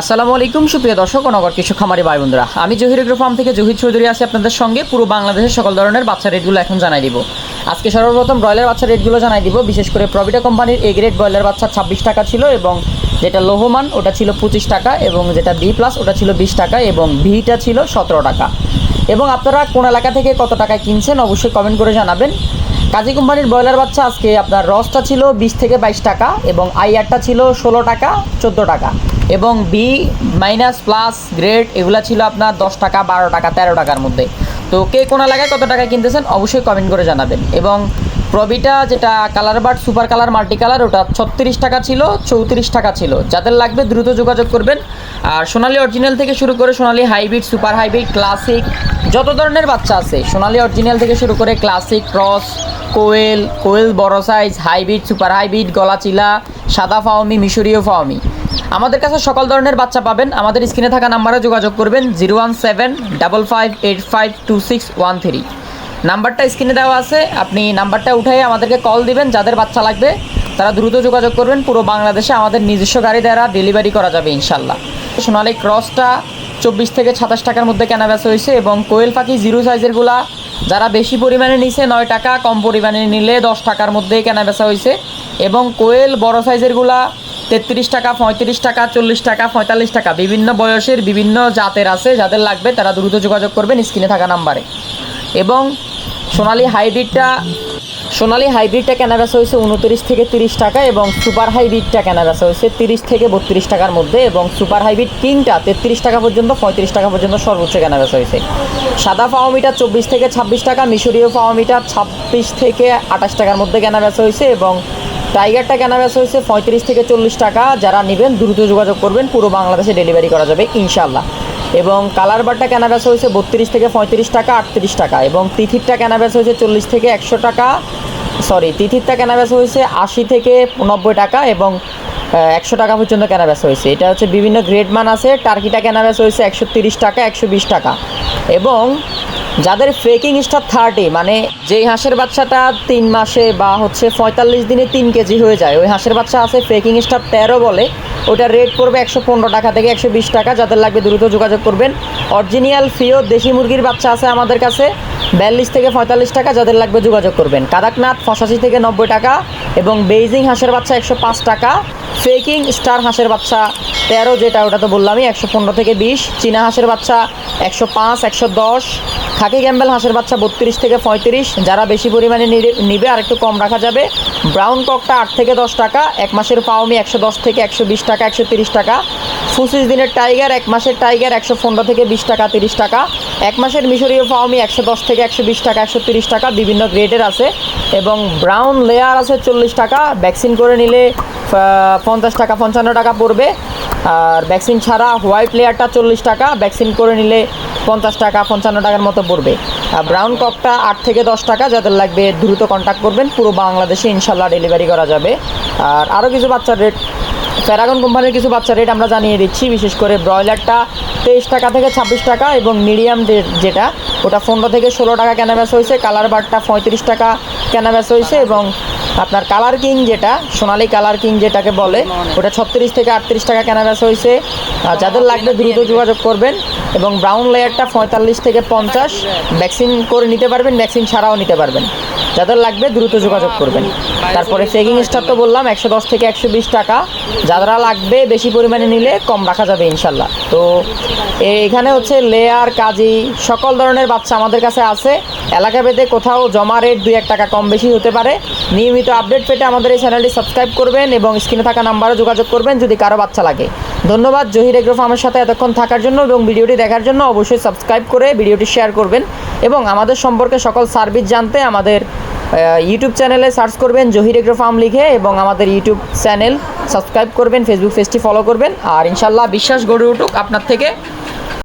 আসসালামু আলাইকুম, সুপ্রিয় দর্শক ও নগর কৃষক খামারি ভাই বন্ধুরা। আমি জহির এগ্রো ফার্ম থেকে জহির চৌধুরী আছি আপনাদের সঙ্গে। পুরো বাংলাদেশের সকল ধরনের বাচ্চা রেটগুলো এখন জানাই দিব। আজকে সর্বপ্রথম ব্রয়লার বাচ্চা রেটগুলো জানাই দিব। বিশেষ করে প্রভিটা কোম্পানির এ গ্রেড ব্রয়লার বাচ্চা ছাব্বিশ টাকা ছিল এবং যেটা লোহমান, ওটা ছিল পঁচিশ টাকা এবং যেটা বি প্লাস ওটা ছিল বিশ টাকা এবং ভিটা ছিল সতেরো টাকা। এবং আপনারা কোন এলাকা থেকে কত টাকায় কিনছেন অবশ্যই কমেন্ট করে জানাবেন। কাজী কোম্পানির ব্রয়লার বাচ্চা আজকে আপনার রসটা ছিল বিশ থেকে বাইশ টাকা এবং আইয়ারটা ছিল ষোলো টাকা, চোদ্দ টাকা। এবং বি মাইনাস প্লাস গ্রেড এগুলো ছিল আপনার দশ টাকা, বারো টাকা, তেরো টাকার মধ্যে। তো কে কোন এলাকায় কত টাকা কিনতেছেন অবশ্যই কমেন্ট করে জানাবেন। এবং প্রবিটা যেটা colour bird super colour multi colour ওটা ছত্রিশ টাকা ছিল, চৌত্রিশ টাকা ছিল। যাদের লাগবে দ্রুত যোগাযোগ করবেন। আর সোনালি অরিজিনাল থেকে শুরু করে Sonali hybrid super hybrid classic যত ধরনের বাচ্চা আছে, সোনালি অরিজিনাল থেকে শুরু করে ক্লাসিক ক্রস কোয়েল কোয়েল বড় সাইজ হাইব্রিড সুপার হাইব্রিড গলাচিলা, সাদা ফাওমি মিশরীয় ফাওমি আমাদের কাছে সকল ধরনের বাচ্চা পাবেন। আমাদের স্ক্রিনে থাকা নাম্বারে যোগাযোগ করবেন zero one seven, double five, eight five, two six, one three. নাম্বারটা স্ক্রিনে দেওয়া আছে। আপনি নাম্বারটা উঠাই আমাদেরকে কল দিবেন। যাদের বাচ্চা লাগবে, তারা দ্রুত যোগাযোগ করবেন। পুরো বাংলাদেশে আমাদের নিজস্ব গাড়ি দ্বারা ডেলিভারি করা যাবে ইনশাল্লাহ সোনালি ক্রসটা চব্বিশ থেকে সাতাশ টাকার মধ্যে কেনা বেচা হয়েছে এবং কোয়েল পাখি জিরো সাইজেরগুলা যারা বেশি পরিমাণে নিছে, নয় টাকা, কম পরিমাণে নিলে দশ টাকার মধ্যেই কেনা বেচা হয়েছে এবং কোয়েল বড় সাইজেরগুলা তেত্রিশ টাকা, পঁয়ত্রিশ টাকা, চল্লিশ টাকা, পঁয়তাল্লিশ টাকা, বিভিন্ন বয়সের বিভিন্ন জাতের আছে, যাদের লাগবে তারা দ্রুত যোগাযোগ করবেন স্ক্রিনে থাকা নাম্বারে। এবং সোনালি হাইব্রিডটা সোনালি হাইব্রিডটা কেনা বেচা হয়েছে উনত্রিশ থেকে তিরিশ টাকা এবং সুপার হাইব্রিডটা কেনা বেচা হয়েছে তিরিশ থেকে বত্রিশ টাকার মধ্যে এবং সুপার হাইব্রিড কিংটা তেত্রিশ টাকা পর্যন্ত, পঁয়ত্রিশ টাকা পর্যন্ত সর্বোচ্চ কেনা বেচা হয়েছে। সাদা ফাওমিটা চব্বিশ থেকে ছাব্বিশ টাকা, মিশরীয় ফাওমিটা ছাব্বিশ থেকে আঠাশ টাকার মধ্যে কেনা বেচা হয়েছে এবং টাইগারটা কেনা বেচা হয়েছে পঁয়ত্রিশ থেকে চল্লিশ টাকা। যারা নেবেন, দ্রুত যোগাযোগ করবেন, পুরো বাংলাদেশে ডেলিভারি করা যাবে ইনশাল্লাহ এবং কালার বারটা কেনা বেচা হয়েছে বত্রিশ থেকে পঁয়ত্রিশ টাকা, আটত্রিশ টাকা। এবং তিথিরটা কেনা বেচা হয়েছে চল্লিশ থেকে একশো টাকা। সরি তিথিরটা কেনা বেচা হয়েছে আশি থেকে নব্বই টাকা এবং একশো টাকা পর্যন্ত কেনা বেচা হয়েছে। এটা হচ্ছে বিভিন্ন গ্রেড মান আছে। টার্কিটা কেনা বেচা হয়েছে একশো তিরিশ টাকা, একশো বিশ টাকা। এবং যাদের ফেকিং স্টার থার্টি মানে যেই হাঁসের বাচ্চাটা তিন মাসে বা হচ্ছে পঁয়তাল্লিশ দিনে তিন কেজি হয়ে যায়, ওই হাঁসের বাচ্চা আছে ফেকিং স্টার তেরো বলে ওটার রেট পড়বে একশো পনেরো টাকা থেকে একশো বিশ টাকা, যাদের লাগবে দ্রুত যোগাযোগ করবেন। অরিজিনিয়াল ফিও দেশি মুরগির বাচ্চা আছে আমাদের কাছে, বিয়াল্লিশ থেকে পঁয়তাল্লিশ টাকা, যাদের লাগবে যোগাযোগ করবেন। কাদাকনাথ পঁচাশি থেকে নব্বই টাকা এবং বেইজিং হাঁসের বাচ্চা একশো পাঁচ টাকা ফেকিং স্টার হাঁসের বাচ্চা তেরো, যেটা ওটা তো বললামই, একশো পনেরো থেকে বিশ, চীনা হাঁসের বাচ্চা একশো পাঁচ, একশো দশ খাকি ক্যাম্বেল হাঁসের বাচ্চা বত্রিশ থেকে পঁয়ত্রিশ। যারা বেশি পরিমাণে নিবে আর একটু কম রাখা যাবে। ব্রাউন ককটা আট থেকে দশ টাকা, এক মাসের পাওমি একশো দশ থেকে একশো বিশ টাকা, একশো তিরিশ টাকা। পঁচিশ দিনের টাইগার, এক মাসের টাইগার একশো পনেরো থেকে বিশ টাকা, তিরিশ টাকা। এক মাসের মিশরীয় পাওমি একশো দশ থেকে একশো বিশ টাকা, একশো তিরিশ টাকা, বিভিন্ন গ্রেডের আছে। এবং ব্রাউন লেয়ার আছে চল্লিশ টাকা। ভ্যাকসিন করে নিলে পঞ্চাশ টাকা, পঞ্চান্ন টাকা পড়বে। আর ভ্যাকসিন ছাড়া হোয়াইট লেয়ারটা চল্লিশ টাকা ভ্যাকসিন করে নিলে পঞ্চাশ টাকা, পঞ্চান্ন টাকার মতো পড়বে। আর ব্রাউন ককটা আট থেকে দশ টাকা, যাদের লাগবে দ্রুত কন্ট্যাক্ট করবেন, পুরো বাংলাদেশে ইনশাল্লাহ ডেলিভারি করা যাবে। আর আরও কিছু বাচ্চার রেট প্যারাগন কোম্পানির কিছু বাচ্চা রেট আমরা জানিয়ে দিচ্ছি, বিশেষ করে ব্রয়লারটা তেইশ টাকা থেকে ছাব্বিশ টাকা এবং মিডিয়াম যেটা, ওটা পনেরো থেকে ষোলো টাকা কেনা বেচা হয়েছে কালার বারটা পঁয়ত্রিশ টাকা কেনা বেচা হয়েছে এবং আপনার কালার কিং যেটা সোনালি কালার কিং যেটাকে বলে ওটা ছত্রিশ থেকে আটত্রিশ টাকা কেনা বেচা হয়েছে আর যাদের লাগবে দ্রুত যোগাযোগ করবেন। এবং ব্রাউন লেয়ারটা পঁয়তাল্লিশ থেকে পঞ্চাশ। ভ্যাকসিন করে নিতে পারবেন ভ্যাকসিন ছাড়াও নিতে পারবেন। যাদের লাগবে দ্রুত যোগাযোগ করবেন। তারপরে সেকিং স্টার তো বললাম, একশো দশ থেকে একশো বিশ টাকা। যারা লাগবে বেশি পরিমাণে নিলে কম রাখা যাবে ইনশাল্লাহ। তো এখানে হচ্ছে লেয়ার কাজী, সকল ধরনের বাচ্চা আমাদের কাছে আছে। এলাকা ভেদে কোথাও জমা রেট দুই এক টাকা কম বেশি হতে পারে। নিয়মিত আপডেট পেতে আমাদের এই চ্যানেলটি সাবস্ক্রাইব করবেন এবং স্ক্রিনে থাকা নাম্বারে যোগাযোগ করবেন যদি কারও বাচ্চা লাগে। ধন্যবাদ, জহির এগ্রো ফার্মের সাথে এতক্ষণ থাকার জন্য এবং ভিডিওটি দেখার জন্য অবশ্যই সাবস্ক্রাইব করে ভিডিওটি শেয়ার করবেন এবং আমাদের সম্পর্কে সকল সার্ভিস জানতে আমাদের ইউটিউব চ্যানেলে সার্চ করবেন জহির এগ্রো ফার্ম লিখে এবং আমাদের ইউটিউব চ্যানেল সাবস্ক্রাইব করবেন ফেসবুক পেজটি ফলো করবেন। আর ইনশাল্লাহ বিশ্বাস গড়ে উঠুক আপনার থেকে।